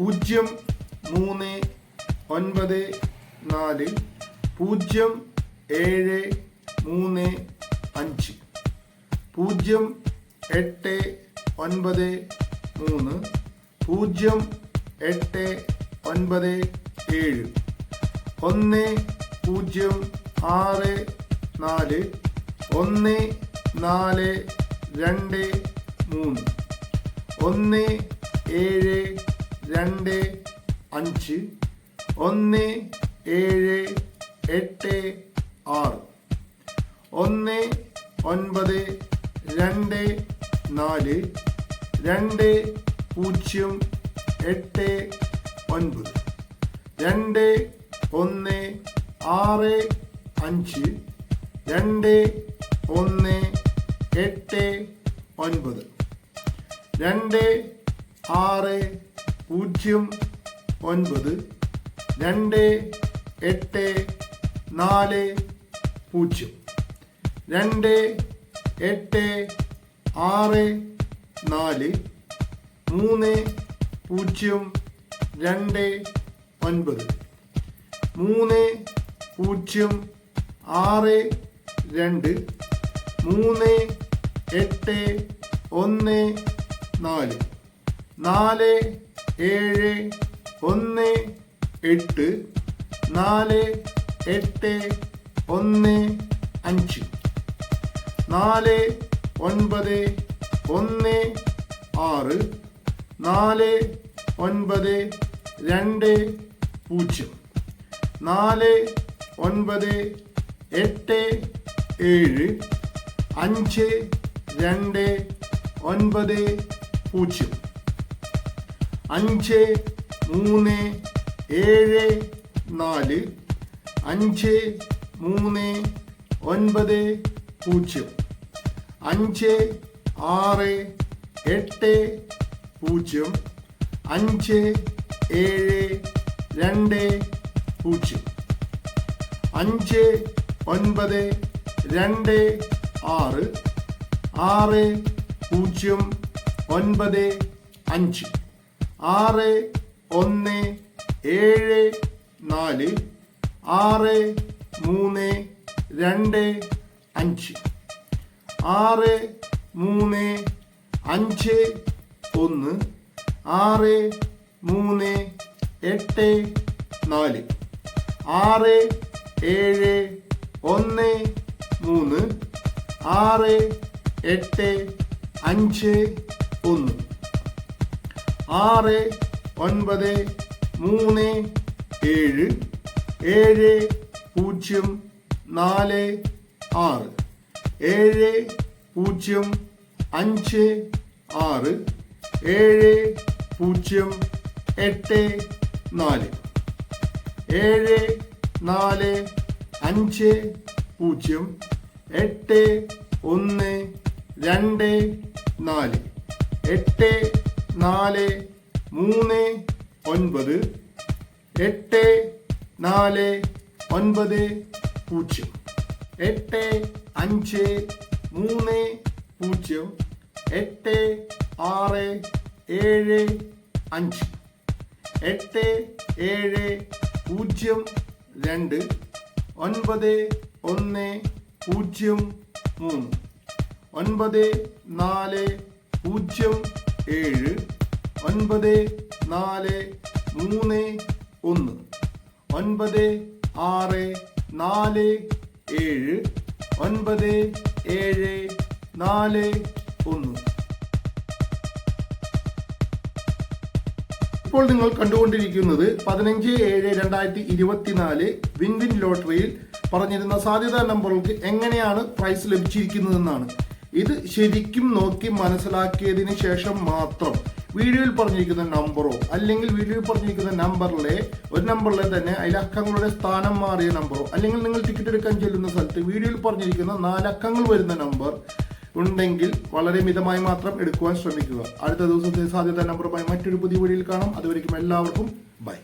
പൂജ്യം മൂന്ന് ഒൻപത് നാല് പൂജ്യം ഏഴ് മൂന്ന് അഞ്ച്. പൂജ്യം എട്ട് ഒൻപത് മൂന്ന്. പൂജ്യം എട്ട് ഒൻപത് ഏഴ്. ഒന്ന് പൂജ്യം ആറ് നാല്. ഒന്ന് നാല് രണ്ട് മൂന്ന്. ഒന്ന് ഏഴ് രണ്ട് അഞ്ച് ഒന്ന് ഏഴ് എട്ട് ആറ്. ഒന്ന് ഒൻപത് രണ്ട് നാല് രണ്ട് പൂജ്യം എട്ട് ഒൻപത്. രണ്ട് ഒന്ന് ആറ് അഞ്ച്. രണ്ട് ഒന്ന് എട്ട് ഒൻപത്. രണ്ട് ആറ് പൂജ്യം ഒൻപത് രണ്ട് എട്ട് നാല് പൂജ്യം. രണ്ട് എട്ട് ആറ് നാല് മൂന്ന് പൂജ്യം രണ്ട് ഒൻപത്. മൂന്ന് പൂജ്യം ആറ് രണ്ട് മൂന്ന് എട്ട് ഒന്ന് നാല്. നാല് ഏഴ് ഒന്ന് എട്ട് നാല് എട്ട് ഒന്ന് അഞ്ച്. നാല് ഒൻപത് ഒന്ന് ആറ്. നാല് ഒൻപത് രണ്ട് പൂജ്യം. നാല് ഒൻപത് എട്ട് ഏഴ്. അഞ്ച് രണ്ട് ഒൻപത് പൂജ്യം. അഞ്ച് മൂന്ന് ഏഴ് നാല് അഞ്ച് മൂന്ന് ഒൻപത് പൂജ്യം. അഞ്ച് ആറ് എട്ട് പൂജ്യം. അഞ്ച് ഏഴ് രണ്ട് പൂജ്യം. അഞ്ച് ഒൻപത് രണ്ട് ആറ്. ആറ് പൂജ്യം ഒൻപത് അഞ്ച്. ആറ് ഒന്ന് ഏഴ് നാല് ആറ് മൂന്ന് രണ്ട് അഞ്ച്. ആറ് മൂന്ന് അഞ്ച് ഒന്ന് ആറ് മൂന്ന് എട്ട് നാല്. ആറ് ഏഴ് ഒന്ന് മൂന്ന് ആറ് എട്ട് അഞ്ച് ഒന്ന്. ആറ് ഒൻപത് മൂന്ന് ഏഴ് ഏഴ് പൂജ്യം നാല് ആറ്. ഏഴ് പൂജ്യം അഞ്ച് ആറ്. ഏഴ് പൂജ്യം എട്ട് നാല്. ഏഴ് നാല് അഞ്ച് പൂജ്യം എട്ട് ഒന്ന് രണ്ട് നാല്. എട്ട് നാല് മൂന്ന് ഒൻപത് എട്ട് നാല് ഒൻപത് പൂജ്യം. എട്ട് അഞ്ച് മൂന്ന് പൂജ്യം. എട്ട് ആറ് ഏഴ് അഞ്ച്. എട്ട് ഏഴ് പൂജ്യം രണ്ട്. ഒൻപത് ഒന്ന് പൂജ്യം മൂന്ന്. ഒൻപത് നാല് പൂജ്യം ഏഴ് ഒൻപത് നാല് മൂന്ന് ഒന്ന്. ഒൻപത് ആറ് നാല് ഏഴ്. ഒൻപത് ഏഴ് നാല് ഒന്ന്. ഇപ്പോൾ നിങ്ങൾ കണ്ടുകൊണ്ടിരിക്കുന്നത് പതിനഞ്ച് ഏഴ് രണ്ടായിരത്തി ഇരുപത്തിനാല് വിൻ വിൻ ലോട്ടറിയിൽ പറഞ്ഞിരുന്ന സാധ്യതാ നമ്പറുകൾക്ക് എങ്ങനെയാണ് പ്രൈസ് ലഭിച്ചിരിക്കുന്നതെന്നാണ്. ഇത് ശരിക്കും നോക്കി മനസ്സിലാക്കിയതിന് ശേഷം മാത്രം വീഡിയോയിൽ പറഞ്ഞിരിക്കുന്ന നമ്പറോ അല്ലെങ്കിൽ വീഡിയോയിൽ പറഞ്ഞിരിക്കുന്ന നമ്പറിലെ ഒരു നമ്പറിലെ തന്നെ അതിലെ അക്കങ്ങളുടെ സ്ഥാനം മാറിയ നമ്പറോ അല്ലെങ്കിൽ നിങ്ങൾ ടിക്കറ്റ് എടുക്കാൻ ചെല്ലുന്ന സ്ഥലത്ത് വീഡിയോയിൽ പറഞ്ഞിരിക്കുന്ന നാലക്കങ്ങൾ വരുന്ന നമ്പർ ഉണ്ടെങ്കിൽ വളരെ മിതമായി മാത്രം എടുക്കുവാൻ ശ്രമിക്കുക. അടുത്ത ദിവസത്തെ സാധ്യത നമ്പറുമായി മറ്റൊരു പുതിയ വീഡിയോയിൽ കാണാം. അതുവരെയും എല്ലാവർക്കും ബൈ.